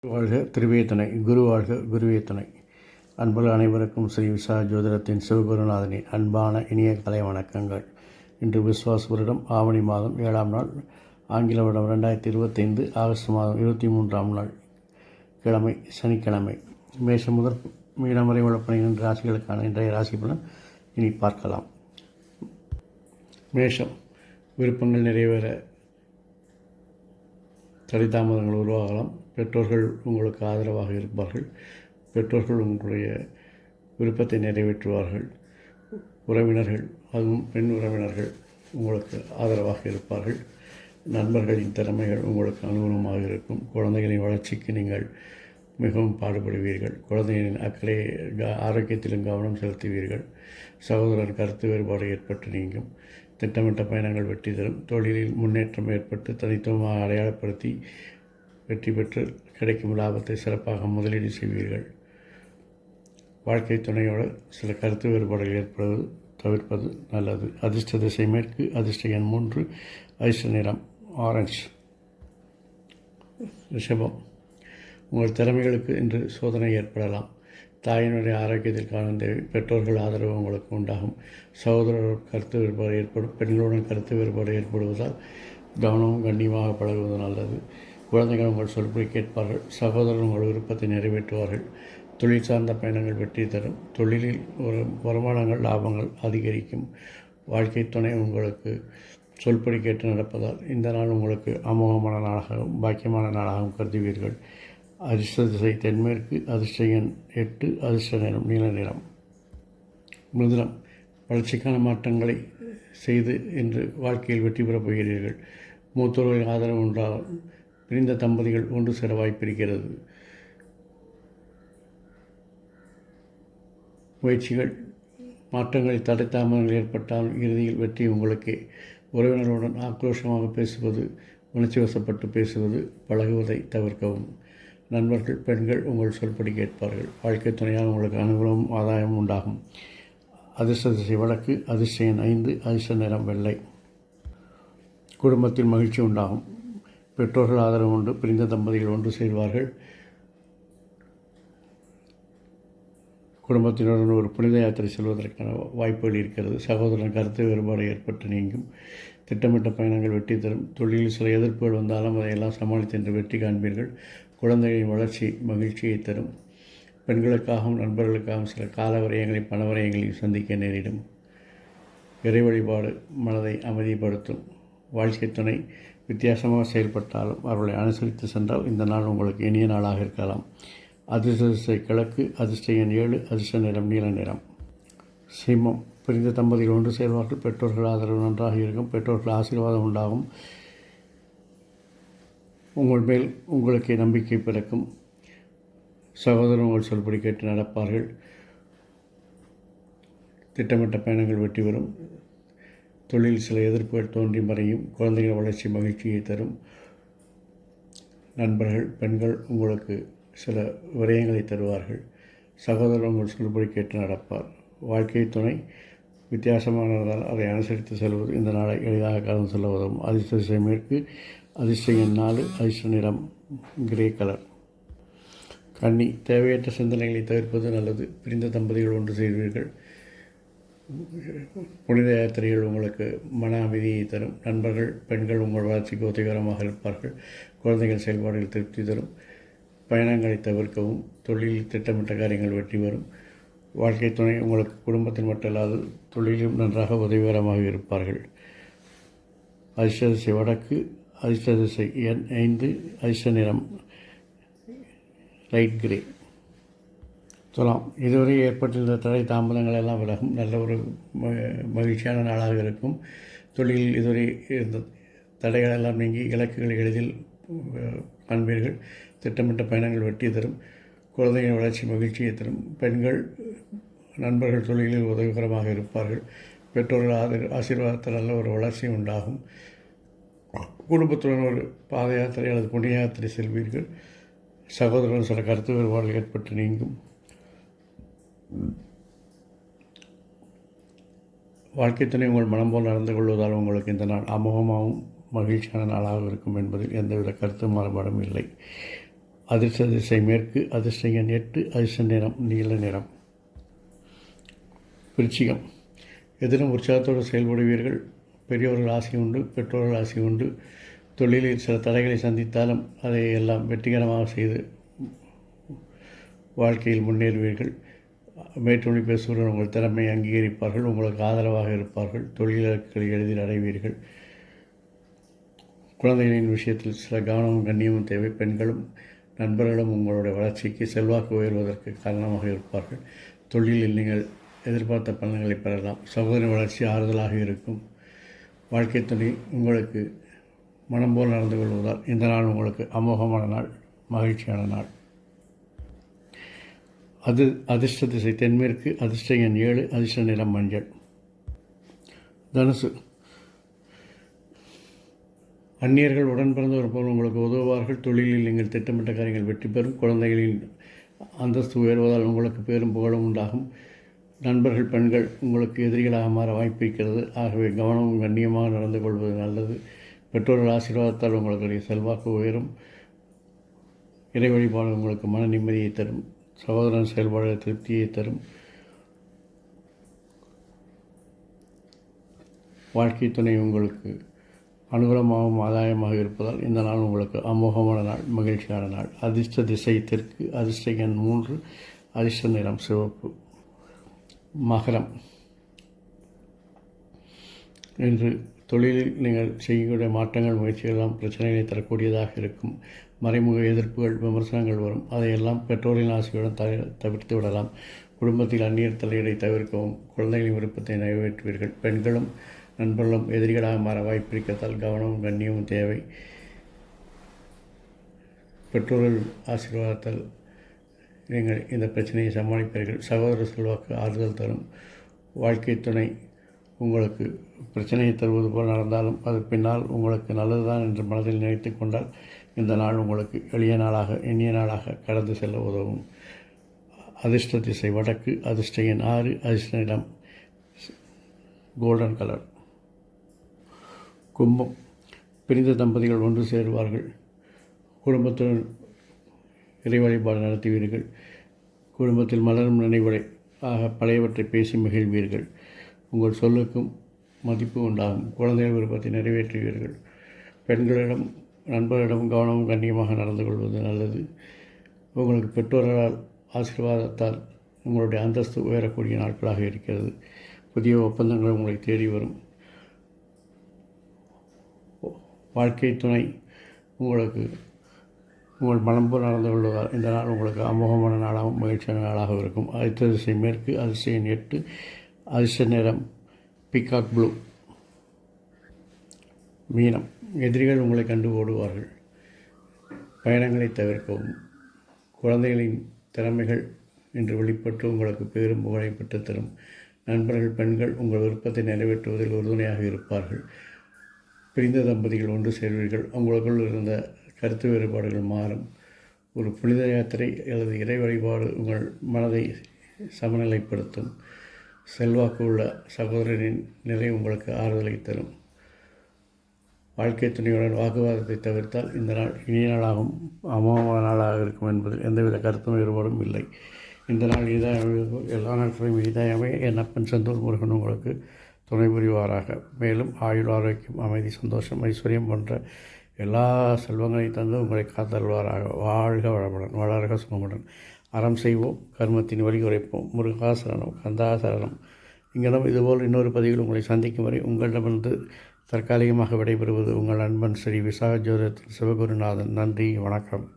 வாழ்க திருவேத்தனை குரு வாழ்க குருவேத்தனை. அன்புள்ள அனைவருக்கும் ஸ்ரீ விசா ஜோதிடத்தின் சிவகுருநாதனின் அன்பான இனிய கலை வணக்கங்கள். இன்று விஸ்வாச வருடம் ஆவணி மாதம் ஏழாம் நாள் ஆங்கில வருடம் ரெண்டாயிரத்தி இருபத்தைந்து ஆகஸ்ட் மாதம் இருபத்தி மூன்றாம் நாள் கிழமை சனிக்கிழமை. மேஷம் முதல் மீனம் வரை உள்ள பன்னிரெண்டு ராசிகளுக்கான இன்றைய ராசி பலன் இனி பார்க்கலாம். மேஷம் விருப்பங்கள் நிறைவேற தடைதாமதங்கள் உருவாகலாம். பெற்றோர்கள் உங்களுக்கு ஆதரவாக இருப்பார்கள். பெற்றோர்கள் உங்களுடைய விருப்பத்தை நிறைவேற்றுவார்கள். உறவினர்கள் அதுவும் பெண் உறவினர்கள் உங்களுக்கு ஆதரவாக இருப்பார்கள். நண்பர்களின் திறமைகள் உங்களுக்கு அனுகூலமாக இருக்கும். குழந்தைகளின் வளர்ச்சிக்கு நீங்கள் மிகவும் பாடுபடுவீர்கள். குழந்தையின் அக்கறை க- ஆரோக்கியத்திலும் கவனம் செலுத்துவீர்கள். சகோதரர் கருத்து வேறுபாடு ஏற்பட்டு நீங்கும். திட்டமிட்ட பயணங்கள் வெற்றி தரும். தொழிலில் முன்னேற்றம் ஏற்பட்டு தனித்துவமாக அடையாளப்படுத்தி வெற்றி பெற்று கிடைக்கும் லாபத்தை சிறப்பாக முதலீடு செய்வீர்கள். வாழ்க்கை துணையோடு சில கருத்து வேறுபாடுகள் ஏற்படுவது தவிர்ப்பது நல்லது. அதிர்ஷ்ட திசை மேற்கு அதிர்ஷ்ட எண் மூன்று அதிர்ஷ்ட நிறம் ஆரஞ்சு. ரிஷபம். உங்கள் திறமைகளுக்கு இன்று சோதனை ஏற்படலாம். தாயினுடைய ஆரோக்கியத்தில் தேவை பெற்றோர்கள் ஆதரவு உங்களுக்கு உண்டாகும். சகோதரர் கருத்து வேறுபாடு ஏற்படும். பெண்களுடன் கருத்து வேறுபாடு ஏற்படுவதால் கவனமும் கண்ணியமாக பழகுவது நல்லது. குழந்தைகள் உங்கள் சொல்படி கேட்பார்கள். சகோதரர் உங்கள் விருப்பத்தை நிறைவேற்றுவார்கள். தொழில் சார்ந்த பயணங்கள் வெற்றி தரும். தொழிலில் ஒரு வருமானங்கள் லாபங்கள் அதிகரிக்கும். வாழ்க்கை துணை உங்களுக்கு சொல்படி கேட்டு நடப்பதால் இந்த நாள் உங்களுக்கு அமோகமான நாளாகவும் பாக்கியமான நாளாகவும் கருதுவீர்கள். அதிர்ஷ்ட திசை தென்மேற்கு அதிர்ஷ்ட எண் எட்டு அதிர்ஷ்ட நிறம் நீல நிறம். மிருதுனம் வளர்ச்சிக்கான மாற்றங்களை செய்து இன்று வாழ்க்கையில் வெற்றி பெறப் போகிறீர்கள். மூத்தோர்களின் ஆதரவு உண்டாகும் பிரிந்த தம்பதிகள் ஒன்று சேர வாய்ப்பிருக்கிறது முயற்சிகள் மாற்றங்களில் தடை தாமதங்கள் ஏற்பட்டால் இறுதியில் வெற்றி உங்களுக்கே. உறவினருடன் ஆக்ரோஷமாக பேசுவது உணர்ச்சி வசப்பட்டு பேசுவது பழகுவதை தவிர்க்கவும். நண்பர்கள் பெண்கள் உங்கள் சொல்படி கேட்பார்கள். வாழ்க்கை துணையால் உங்களுக்கு அனுகூலமும் ஆதாயமும் உண்டாகும். அதிர்ஷ்ட திசை வடக்கு அதிர்ஷ்ட ஐந்து அதிர்ஷ்ட நிறம் வெள்ளை. குடும்பத்தில் மகிழ்ச்சி உண்டாகும். பெற்றோர்கள் ஆதரவு உண்டு பிரிந்த தம்பதிகள் ஒன்று சேர்வார்கள். குடும்பத்தினருடன் ஒரு புனித யாத்திரை செல்வதற்கான வாய்ப்புகள் இருக்கிறது. சகோதரன் கருத்து வேறுபாடு ஏற்பட்டு நீங்கும். திட்டமிட்ட பயணங்கள் வெற்றி தரும். தொழிலில் சில எதிர்ப்புகள் வந்தாலும் அதையெல்லாம் சமாளித்து என்று வெற்றி காண்பீர்கள். குழந்தைகளின் வளர்ச்சி மகிழ்ச்சியை தரும். பெண்களுக்காகவும் நண்பர்களுக்காகவும் சில கால விரயங்களையும் பண விரயங்களையும் சந்திக்க நேரிடும். இறை வழிபாடு மனதை அமைதிப்படுத்தும். வாழ்க்கை துணை வித்தியாசமாக செயல்பட்டாலும் அவர்களை அனுசரித்து சென்றால் இந்த நாள் உங்களுக்கு இனிய நாளாக இருக்கலாம். அதிர்ஷ்ட கிழக்கு அதிர்ஷ்ட எண் ஏழு அதிர்ஷ்ட நிறம் நீல நிறம். சிம்மம். பிரிந்த தம்பதிகள் ஒன்று சேர்வார்கள். பெற்றோர்கள் ஆதரவு நன்றாக இருக்கும். பெற்றோர்கள் ஆசீர்வாதம் உண்டாகும். உங்கள் மேல் உங்களுக்கு நம்பிக்கை பிறக்கும். சகோதரர் உங்கள் சொல்படி கேட்டு நடப்பார்கள். திட்டமிட்ட பயணங்கள் வெற்றி பெறும். தொழில் சில எதிர்ப்புகள் தோன்றி மறையும். குழந்தைகள் வளர்ச்சி மகிழ்ச்சியை தரும். நண்பர்கள் பெண்கள் உங்களுக்கு சில விரயங்களை தருவார்கள். சகோதரர் உங்கள் சொல்படி கேட்டு நடப்பார். வாழ்க்கை துணை. வித்தியாசமானதால் அதை அனுசரித்து செல்வது இந்த நாளை எளிதாக கலந்து செல்ல உதவும் அதிர்ஷ்ட திசை மேற்கு அதிர்ஷ்ட எண் நாலு அதிர்ஷ்ட நிறம் கிரே கலர் கண்ணி தேவையற்ற சிந்தனைகளை தவிர்ப்பது நல்லது. பிரிந்த தம்பதிகள் ஒன்று செய்வீர்கள். புனித யாத்திரைகள் உங்களுக்கு மன அமைதியை தரும். நண்பர்கள் பெண்கள் உங்கள் வளர்ச்சிக்கு உதவிகரமாக இருப்பார்கள். குழந்தைகள் செயல்பாடுகள் திருப்தி தரும். பயணங்களை தவிர்க்கவும் தொழிலில் திட்டமிட்ட காரியங்கள் வெற்றி வரும் வாழ்க்கை துணை உங்களுக்கு குடும்பத்தில் மட்டுமல்லாது தொழிலும் நன்றாக உதவிகரமாக இருப்பார்கள். அதிர்ஷ்ட திசை வடக்கு அதிர்ஷ்ட திசை எண் ஐந்து அதிர்ஷ்ட நிறம் லைட் கிரே. சொல்லலாம் இதுவரை ஏற்பட்டிருந்த தடை தாமதங்கள் எல்லாம் விலகும். நல்ல ஒரு மகிழ்ச்சியான நாளாக இருக்கும். தொழிலில் இதுவரை இருந்த தடைகள் எல்லாம் நீங்கி இலக்குகளை எளிதில் காண்பீர்கள். திட்டமிட்ட பயணங்கள் வெற்றி தரும். குழந்தையின் வளர்ச்சி மகிழ்ச்சியை தரும் பெண்கள் நண்பர்கள் தொழிலில் உதவிகரமாக இருப்பார்கள். பெற்றோர்கள் ஆதர ஆசீர்வாதத்தில் நல்ல ஒரு வளர்ச்சி உண்டாகும். குடும்பத்துடன் ஒரு பாத யாத்திரை அல்லது புண்ணிய யாத்திரை செல்வீர்கள். சகோதரன் சில கருத்து வேறுபாடுகள் ஏற்பட்டு நீங்கும். வாழ்க்கை துணை உங்கள் மனம் போல் நடந்து கொள்வதால் உங்களுக்கு இந்த நாள் அமோகமாகவும் மகிழ்ச்சியான நாளாக இருக்கும் என்பதில் எந்தவித கருத்து மாறுபாடும் இல்லை. அதிர்ஷ்ட திசை மேற்கு அதிர்ஷ்ட எண் எட்டு அதிர்ஷ்ட நிறம் நீல நிறம். விருச்சிகம். எதிலும் உற்சாகத்தோடு செயல்படுவீர்கள். பெரியவர்கள் ஆசை உண்டு பெற்றோர்கள் ஆசை உண்டு. தொழிலில் சில தடைகளை சந்தித்தாலும் அதை எல்லாம் வெற்றிகரமாக செய்து வாழ்க்கையில் முன்னேறுவீர்கள். மேற்றொழி பேசுவர்கள் உங்கள் திறமையை அங்கீகரிப்பார்கள் உங்களுக்கு ஆதரவாக இருப்பார்கள். தொழிலாளர்களை எளிதில் அடைவீர்கள். குழந்தைகளின் விஷயத்தில் சில கவனமும் கண்ணியமும் தேவை. பெண்களும் நண்பர்களும் உங்களுடைய வளர்ச்சிக்கு செல்வாக்கு உயர்வதற்கு காரணமாக இருப்பார்கள். தொழிலில் நீங்கள் எதிர்பார்த்த பலன்களை பெறலாம். சகோதர வளர்ச்சி ஆறுதலாக இருக்கும். வாழ்க்கை துணை உங்களுக்கு மனம் போல் நடந்து கொள்வதால் இந்த நாள் உங்களுக்கு அமோகமான நாள் மகிழ்ச்சியான நாள். அது அதிர்ஷ்ட திசை தென்மேற்கு அதிர்ஷ்ட எண் ஏழு அதிர்ஷ்ட நிறம் மஞ்சள். தனுசு அந்நியர்கள் உடன் பிறந்தவர் போல் உங்களுக்கு உதவுவார்கள். தொழிலில் நீங்கள் திட்டமிட்ட காரியங்கள் வெற்றி பெறும். குழந்தைகளின் அந்தஸ்து உயர்வதால் உங்களுக்கு பேரும் புகழும் உண்டாகும். நண்பர்கள் பெண்கள் உங்களுக்கு எதிரிகளாக மாற வாய்ப்பு இருக்கிறது. ஆகவே கவனமும் கண்ணியமாக நடந்து கொள்வது நல்லது. பெற்றோர்கள் ஆசீர்வாதத்தால் உங்களுடைய செல்வாக்கு உயரும். இறை வழிபாடு உங்களுக்கு மன நிம்மதியை தரும். சகோதரன் செயல்பாடு திருப்தியை தரும். வாழ்க்கை துணை உங்களுக்கு அனுகூலமாகவும் ஆதாயமாக இருப்பதால் இந்த நாள் உங்களுக்கு அமோகமான நாள் மகிழ்ச்சியான நாள். அதிர்ஷ்ட திசை தெற்கு அதிர்ஷ்ட எண் மூன்று அதிர்ஷ்ட நிறம் சிவப்பு. மகரம். இன்று தொழிலில் நீங்கள் செய்யக்கூடிய மாற்றங்கள் முயற்சிகளெல்லாம் பிரச்சனைகளை தரக்கூடியதாக இருக்கும். மறைமுக எதிர்ப்புகள் விமர்சனங்கள் வரும். அதையெல்லாம் பெற்றோரின் ஆசையுடன் த தவிர்த்து விடலாம். குடும்பத்தில் அந்நியர் தலையீடை தவிர்க்கவும் குழந்தைகளின் விருப்பத்தை நிறைவேற்றுவீர்கள். பெண்களும் நண்பர்களும் எதிரிகளாக மாற வாய்ப்பிருக்கத்தால் கவனமும் கண்ணியமும் தேவை. பெற்றோர்கள் ஆசீர்வாதத்தால் நீங்கள் இந்த பிரச்சனையை சமாளிப்பீர்கள். சகோதர செல்வாக்கு ஆறுதல் தரும். வாழ்க்கை துணை உங்களுக்கு பிரச்சனையை தருவது போல் நடந்தாலும் அது பின்னால் உங்களுக்கு நல்லதுதான் என்று மனதில் நினைத்து கொண்டால் இந்த நாள் உங்களுக்கு எளிய நாளாக இனிய நாளாக கடந்து செல்ல உதவும். அதிர்ஷ்ட திசை வடக்கு அதிர்ஷ்ட எண் ஆறு அதிர்ஷ்ட நிலம் கோல்டன் கலர் கும்பம் பிரிந்த தம்பதிகள் ஒன்று சேருவார்கள். குடும்பத்துடன் இறை வழிபாடு நடத்துவீர்கள். குடும்பத்தில் மலரும் நினைவுகளை ஆக பழையவற்றை பேசி மகிழ்வீர்கள். உங்கள் சொல்லுக்கும் மதிப்பு உண்டாகும். குழந்தைகள் விருப்பத்தை நிறைவேற்றுவீர்கள். பெண்களிடம் நண்பர்களிடம் கவனமும் கண்ணியமாக நடந்து கொள்வது நல்லது. உங்களுக்கு பெற்றோர்களால் ஆசீர்வாதத்தால் உங்களுடைய அந்தஸ்து உயரக்கூடிய நாட்களாக இருக்கிறது. புதிய ஒப்பந்தங்கள் உங்களை தேடி வரும். வாழ்க்கை துணை உங்களுக்கு உங்கள் மனம்போல் நடந்து கொள்வதால் இந்த நாள் உங்களுக்கு அமோகமான நாளாகவும் மகிழ்ச்சியான நாளாகவும் இருக்கும். அடுத்த திசை மேற்கு அதிசயம் எட்டு அதிர்ஷ்ட நிறம் பிகாக் ப்ளூ மீனம் எதிரிகள் உங்களை கண்டு ஓடுவார்கள். பயணங்களை தவிர்க்கவும். குழந்தைகளின் திறமைகள் என்று வெளிப்பட்டு உங்களுக்கு பெரும் புகழை பெற்றுத்தரும் நண்பர்கள் பெண்கள் உங்கள் விருப்பத்தை நிறைவேற்றுவதில் உறுதுணையாக இருப்பார்கள். பிரிந்த தம்பதிகள் ஒன்று சேர்வீர்கள். உங்களுக்குள் இருந்த கருத்து வேறுபாடுகள் மாறும். ஒரு புனித யாத்திரை அல்லது இறை வழிபாடு உங்கள் மனதை சமநிலைப்படுத்தும். செல்வாக்கு உள்ள சகோதரனின் நிலை உங்களுக்கு ஆறுதலை தரும். வாழ்க்கை துணையுடன் வாக்குவாதத்தை தவிர்த்தால் இந்த நாள் இனிய நாளாகவும் அமோகமான நாளாக இருக்கும் என்பதில் எந்தவித கருத்தும் வேறுபாடும் இல்லை. இந்த நாள் இதாக எல்லா நாட்களையும் இதாக என் அப்பன் செந்தூர் முருகன் உங்களுக்கு துணை புரிவாராக. மேலும் ஆயுள் ஆரோக்கியம் அமைதி சந்தோஷம் ஐஸ்வர்யம் போன்ற எல்லா செல்வங்களையும் தந்து உங்களை காத்தல்வாராக வாழ்க வளமுடன் வளர்க சுகமுடன். அறம் செய்வோம் கர்மத்தின் வழி குறைப்போம் முருகாசரணம் கந்தாசரணம். இங்கிடம் இதுபோல் இன்னொரு பதிவில் உங்களை சந்திக்கும் வரை உங்களிடமிருந்து தற்காலிகமாக விடைபெறுவது உங்கள் நண்பன் ஸ்ரீ விசாக ஜோதத்தின் சிவகுருநாதன். நன்றி வணக்கம்.